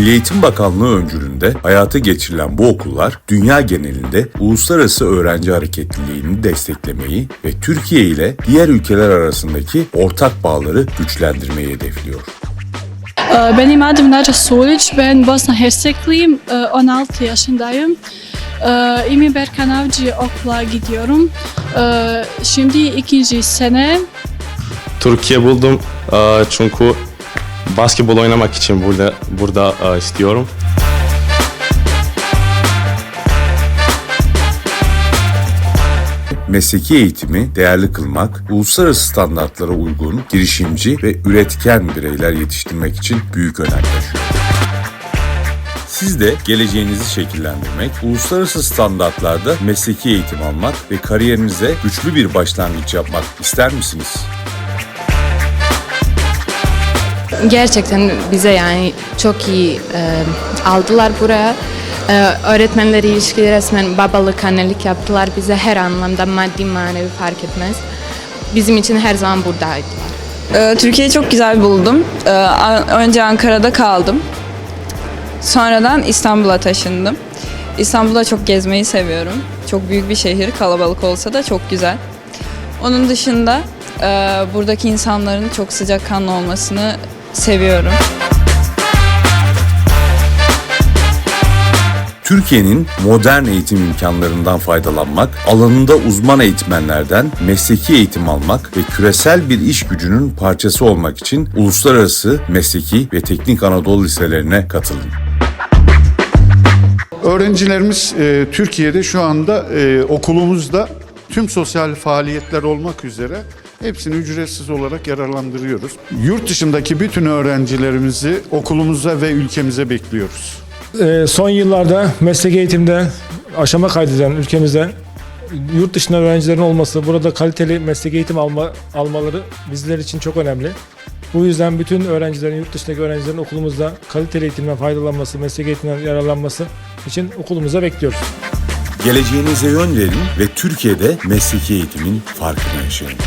Milli Eğitim Bakanlığı öncülüğünde hayata geçirilen bu okullar dünya genelinde uluslararası öğrenci hareketliliğini desteklemeyi ve Türkiye ile diğer ülkeler arasındaki ortak bağları güçlendirmeyi hedefliyor. Ee, Benim adım Naca Sulić, ben Bosna Hersekliyim, Ee, 16 yaşındayım. Ee, İmi Berkan Avcı okula gidiyorum. Ee, Şimdi ikinci sene Türkiye buldum çünkü basketbol oynamak için burada burada eee, istiyorum. Mesleki eğitimi değerli kılmak, uluslararası standartlara uygun, girişimci ve üretken bireyler yetiştirmek için büyük önem taşıyor. Siz de geleceğinizi şekillendirmek, uluslararası standartlarda mesleki eğitim almak ve kariyerinize güçlü bir başlangıç yapmak ister misiniz? Gerçekten bize yani çok iyi e, aldılar buraya. E, öğretmenler ilişkileri resmen babalık, annelik yaptılar bize her anlamda maddi manevi fark etmez. Bizim için her zaman buradaydılar. Ee, Türkiye'yi çok güzel buldum. A- Önce Ankara'da kaldım. Sonradan İstanbul'a taşındım. İstanbul'da çok gezmeyi seviyorum. Çok büyük bir şehir, kalabalık olsa da çok güzel. Onun dışında e, buradaki insanların çok sıcakkanlı olmasını seviyorum. Türkiye'nin modern eğitim imkanlarından faydalanmak, alanında uzman eğitmenlerden mesleki eğitim almak ve küresel bir iş gücünün parçası olmak için uluslararası mesleki ve teknik Anadolu liselerine katılın. Öğrencilerimiz e, Türkiye'de şu anda e, okulumuzda tüm sosyal faaliyetler olmak üzere hepsini ücretsiz olarak yararlandırıyoruz. Yurt dışındaki bütün öğrencilerimizi okulumuza ve ülkemize bekliyoruz. Ee, son yıllarda meslek eğitimde aşama kaydeden ülkemizde yurt dışında öğrencilerin olması, burada kaliteli meslek eğitim alma, almaları bizler için çok önemli. Bu yüzden bütün öğrencilerin, yurt dışındaki öğrencilerin okulumuzda kaliteli eğitimden faydalanması, meslek eğitimden yararlanması için okulumuza bekliyoruz. Geleceğinize yön verin ve Türkiye'de mesleki eğitimin farkını yaşayın.